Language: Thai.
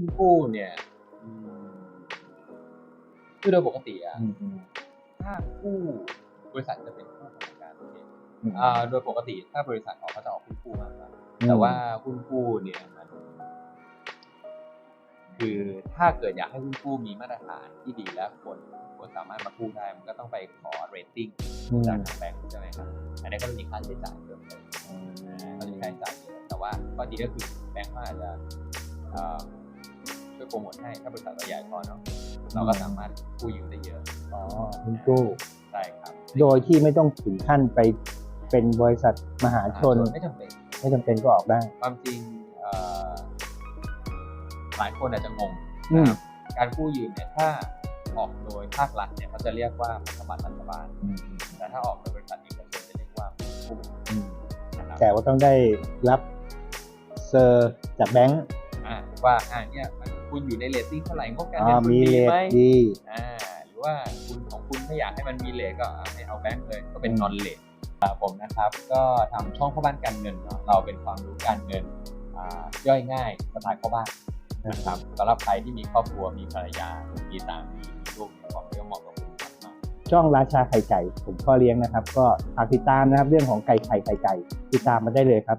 หุ้นกู้เนี่ยอืมคือโดยปกติอะอืมอืมถ้ากู้บริษัทจะเป็นผู้ประกอบการเองอืมอ่าโดยปกติถ้าบริษัทออกก็จะออกหุ้นกู้มากกว่าแต่ว่าหุ้นกู้เนี่ยมันคือถ้าเกิดอยากให้หุ้นกู้มีมาตรฐานที่ดีและคนคนสามารถมากู้ได้มันก็ต้องไปขอเรตติ้งอืมจากทางแบงก์ใช่ไหมครับอันนี้ก็จะมีค่าใช้จ่ายเพิ่มเติมนะก็จะมีค่าใช้จ่ายเยอะแต่ว่าข้อดีก็คือแบงก์ก็อาจจะเอ่อ ช่วยโปรโมทให้ถ้าบริษัทเราใหญ่พอเนาะเราก็สามารถกู้ยืมได้เยอะอ๋อหุ้นกู้ใช่ครับ โดยที่ไม่ต้องถึงขั้นไปเป็นบริษัทมหาชน ไม่จำเป็น ไม่จำเป็นก็ออกได้ ความจริงเอ่อหลายคนอาจจะงงอืมนะครับการกู้ยืมเนี่ยถ้าออกโดยภาครัฐเนี่ยเขาจะเรียกว่าพันธบัตรรัฐบาลอืมแต่ถ้าออกโดยบริษัทเอกชนจะเรียกว่ากู้อืมนะครับแต่ว่าต้องได้รับเซอร์จากแบงก์อ่า ว่าอ่าเนี่ยมันคุณอยู่ในเรตติ้งเท่าไหร่งบการอ่าเงินคุณมีดีเลทไหมดีอ่าหรือว่าคุณของคุณไม่อยากให้มันมีเลทก็อ่าให้เอาแบงก์เลยก็เป็นอืมนอนเลทผมนะครับก็ทำช่องพ่อบ้านการเงินเนาะเราเป็นความรู้การเงินอ่าย่อยง่ายสไตล์พ่อบ้านนะครับสำหรับใครที่มีครอบครัวมีภรรยามีสามีมีลูกเนี่ยบอกเลยว่าเหมาะกับคุณมากช่องราชาไข่ไก่ ผมก็เลี้ยงนะครับ ก็ฝากติดตามนะครับเรื่องของไก่ไข่ไข่ไก่ติดตามมาได้เลยครับ